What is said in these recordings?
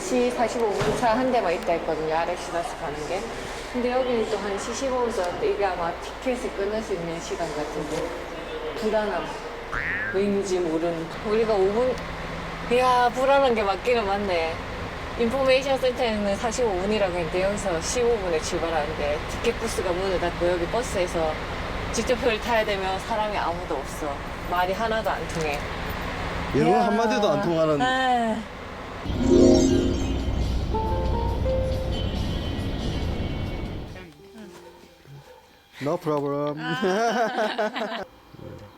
1시 45분 차 한 대만 있다 했거든요. 아레시다스 가는 게. 근데 여기는 또 1시 15분 썼는데 이게 아마 티켓을 끊을 수 있는 시간 같은데 불안함. 왠지 모르는. 우리가 5분, 이야, 불안한 게 맞기는 맞네. 인포메이션 센터에는 45분이라고 했는데 여기서 15분에 출발하는데 티켓 부스가 문을 닫고 여기 버스에서 직접 표를 타야 되면 사람이 아무도 없어. 말이 하나도 안 통해. 영어 이야. 한마디도 안 통하는 에이. No problem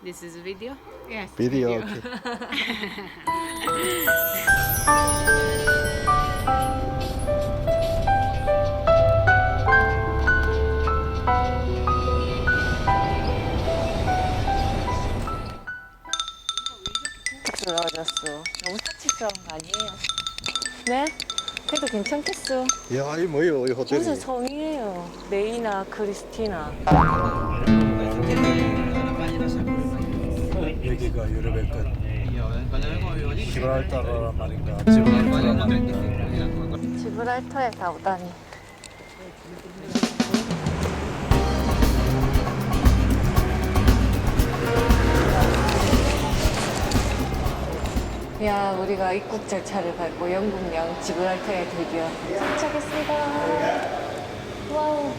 This is a video? Yes. 비디오 오케이. 들어졌어. 너무 거 아니에요? 네? 그래도 괜찮겠어. 야, 이 뭐예요, 이 호텔이? 무슨 성이에요? 메이나 크리스티나. 여기가 유럽의 끝 기브랄타르란 말인가 지브랄터에 가보다니. 야, 우리가 입국 절차를 밟고 영국령 지브랄터에 드디어 도착했습니다. 와우.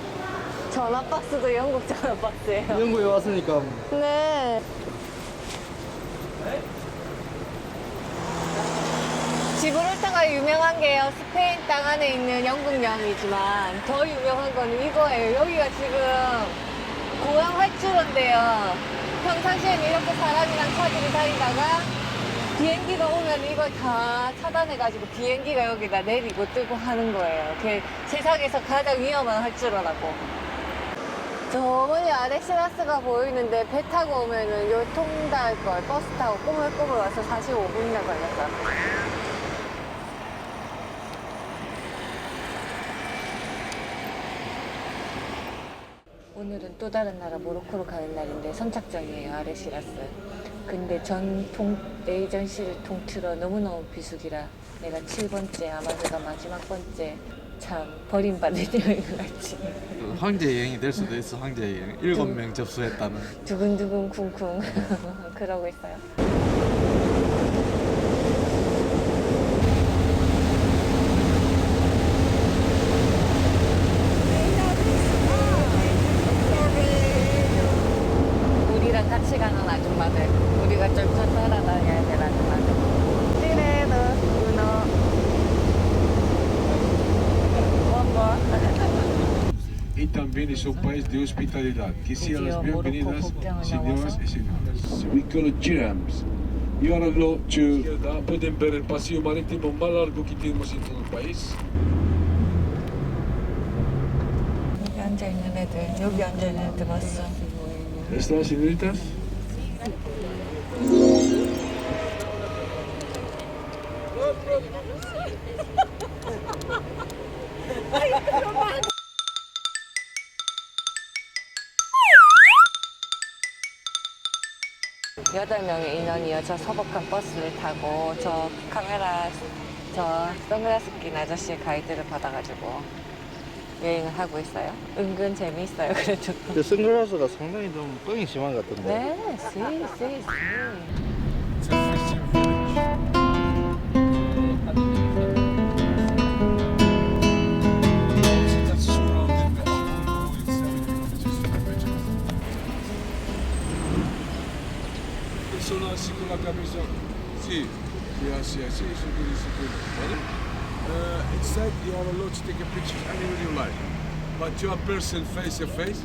전화 박스도 영국 전화 박스예요. 영국에 왔으니까 네. 지브랄타가 유명한 게요. 스페인 땅 안에 있는 영국령이지만 더 유명한 건 이거예요. 여기가 지금 고향 활주로인데요. 평상시에는 이렇게 사람이랑 차들이 다니다가 비행기가 오면 이걸 다 차단해가지고 비행기가 여기다 내리고 뜨고 하는 거예요. 그게 세상에서 가장 위험한 활주로라고. 저 멀리 아레시라스가 보이는데 배 타고 오면은 요 통달 걸 버스 타고 꼬물꼬물 와서 45분이나 걸렸어. 오늘은 또 다른 나라 모로코로 가는 날인데 선착장이에요 아레시라스. 근데 전통 에이전시를 통틀어 너무너무 비수기라 내가 7번째 아마 내가 마지막 번째 참 버림받는 여행을 할지. 황제 여행이 될 수도 있어 황제 여행 일곱 명 접수했다는 두근두근 쿵쿵 그러고 있어요. 같이 가는 아줌마들, 우리가 좀 따라다녀야 될 아줌마들. 우노. 원버. y también es un país de hospitalidad. Que sean las bienvenidas, señoras y señores. We call it Jams. Y ahora lo que pueden ver el paseo marítimo más largo que tenemos en todo el país. 여기 앉아있는 애들, 여기 앉아있는 애들 봤어. ¿Estas señoritas? 여덟 명의 인원이요. 저 서복한 버스를 타고 저 카메라, 저 선글라스 낀 아저씨의 가이드를 받아가지고 여행을 하고 있어요. 은근 재미있어요. 그래도. 그 선글라스가 상당히 좀 뻥이 심한 것 같던데 네, 씨, 씨, 씨. A. Persona así con la camisa. Sí, sí, así, Uh, inside you are allowed to take a picture anywhere you like. But you are person face to face.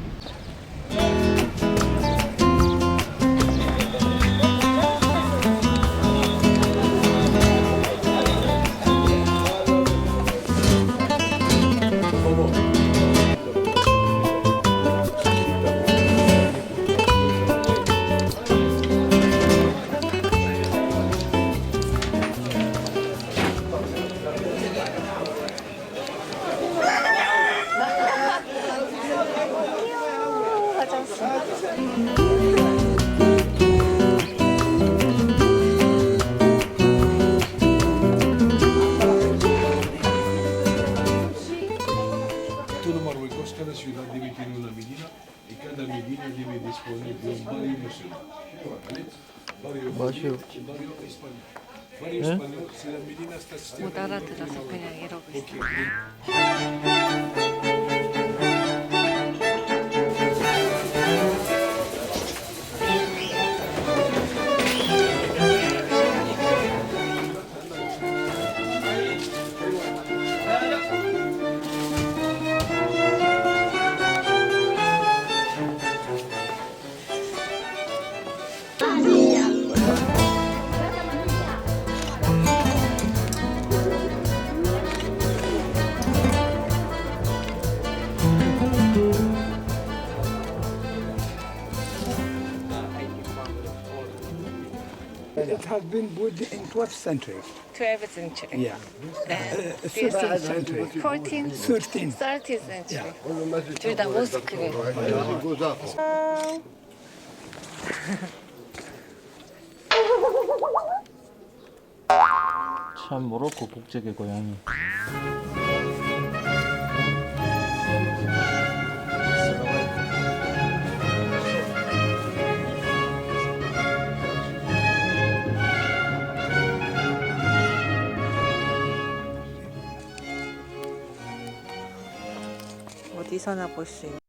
и когда мы видели в исполнении Барри Мусин, Barrio. Barrio español. ¿Eh? Mutara te lo saca en el has been built in 12th century. 12th century. Yeah. 네. 13th century. 14, 13th. 13th century. 둘 다 모스크래. 참 모로코 국적의 고향이. 어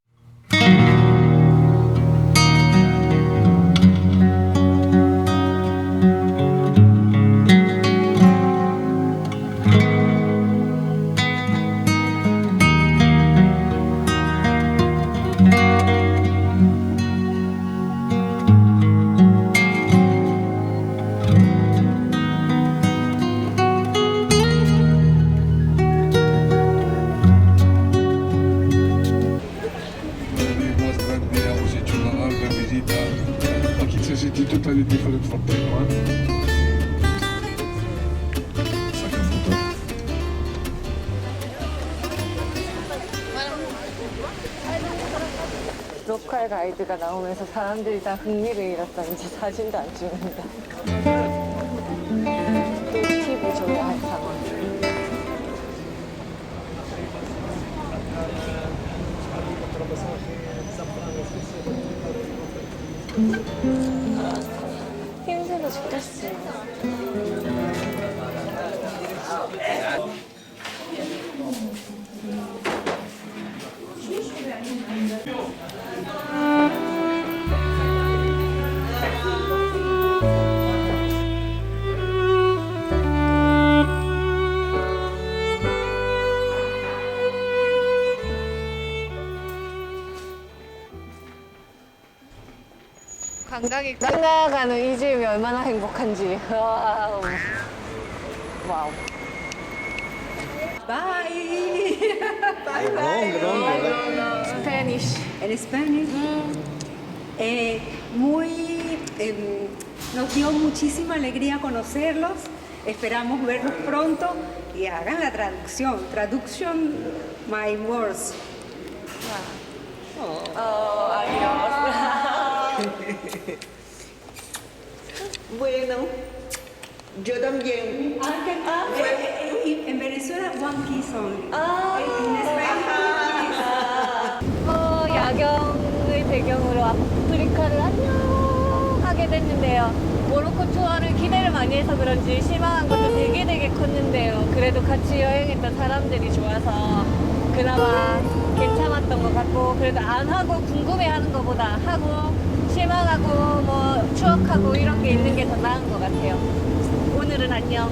가이드가 나오면서 사람들이 다 흥미를 잃었다. 이제 사진도 안 찍는다. 또 팁을 줘야 할 상황. 힘들어 죽겠어. 관광이 끝나가는 이 집이 얼마나 행복한지. 와우. 와우. 스페니쉬. en Spanish. Eh, muy, em, nos dio muchísima alegría conocerlos. Esperamos verlos pronto y hagan la traducción. Traduction my words. 어, 아 Bueno, yo también. Eh, y en Venezuela, one piece only. 아, En Spanish, 어, 야경을 배경으로 아프리카를 안녕하게 됐는데요. 모로코 투어를 기대를 많이 해서 그런지 실망한 것도 되게 되게 컸는데요. 그래도 같이 여행했던 사람들이 좋아서 그나마 괜찮았던 것 같고 그래도 안 하고 궁금해하는 것보다 하고 실망하고 뭐 추억하고 이런 게 있는 게 더 나은 것 같아요. 오늘은 안녕.